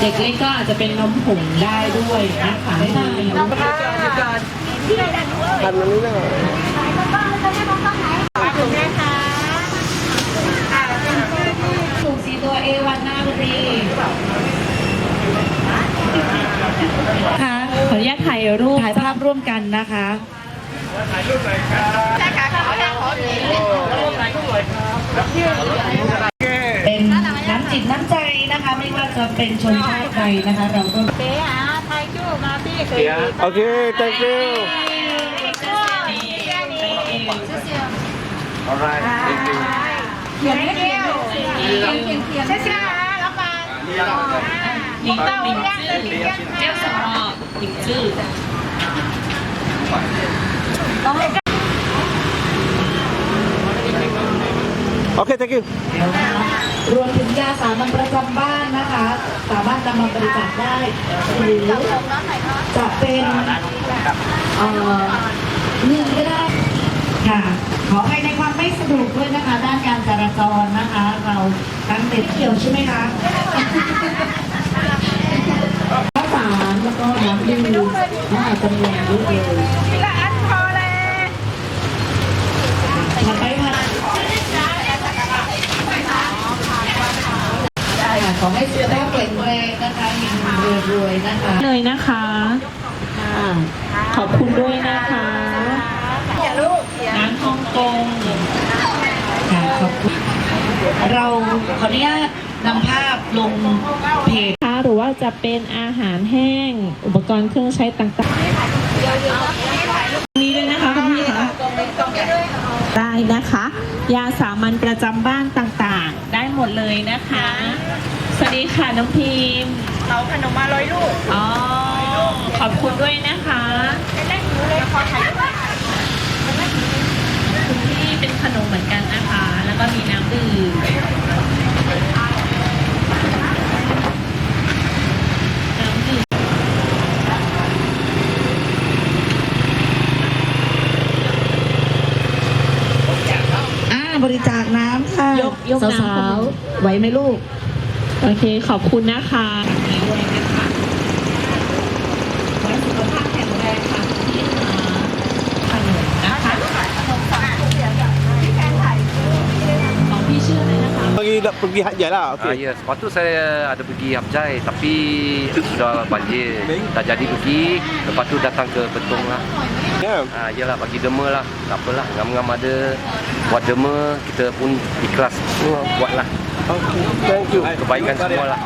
เด็กเล็กก็อาจจะเป็นนมผงได้ด้วยนะคะใช่หันมันนี้นะถูกสีตัวเอวันหน้าบุรีค่ะขออนุญาตถ่ายรูปถ่ายภาพร่วมกันนะคะเป็น จะเป็นชนชาติใดนะคะ เราก็เจ๊หาไทยจู้มาพี่เคยโอเค thank you เขียนไม่เดียวเขียนเขียนเขียนช้าๆแล้วมาหลิงเต้าเลี้ยงเลยหลิงเลี้ยงเจ้าสมอหญิงชื่อโอเค thank you รวมถึงยาสามัญประจำบ้านนะคะ สามารถนำมาบริจาคได้หรือจะเป็นเอ่อเงินก็ได้ค่ะขอให้ในความไม่สะดวกด้วยนะคะ ด้านการจราจรนะคะ เราทั้งเด็กเกี่ยวใช่ไหมคะข้าวสารแล้วก็น้ำดื่มน่าจำนวนเยอะเลย ละอันพอเลย มาไปค่ะค่ะขอ ให้สุขภาพแข็งแรงนะคะเฮงๆรวยๆนะคะ เลยนะคะค่ะขอบคุณด้วยนะคะอย่าลูกร้านฮ่องกงค่ะขอบคุณเราขออนุญาตนำภาพลงเพจค่ะหรือว่าจะเป็นอาหารแห้ง อุปกรณ์เครื่องใช้ต่างๆนี้ด้วยนะคะคุณพี่คะได้นะคะ ยาสามัญประจำบ้านต่างๆ ได้หมดเลยนะคะ สวัสดีค่ะน้องพิมพ์เราขนมมาร้อยลูกอ๋อขอบคุณด้วยนะคะเล่นอยู่เลยขอถ่ายรูปคุณพี่เป็นขนมเหมือนกันนะคะ แล้วก็มีน้ำดื่มน้ำดื่มอ่าบริจาคน้ำค่ะยกยกน้ำสาวๆไหวไหมลูก โอเคขอบคุณนะคะ nak pergi Hajjah lah okay. uh, ah, Ya, sebab tu saya ada pergi Hajjah Tapi sudah banjir Tak jadi pergi Lepas tu datang ke Petong lah yeah. uh, Yalah, bagi derma lah Tak apalah, ngam-ngam ada Buat derma, kita pun ikhlas. Buat lah okay. Thank you. Kebaikan semua lah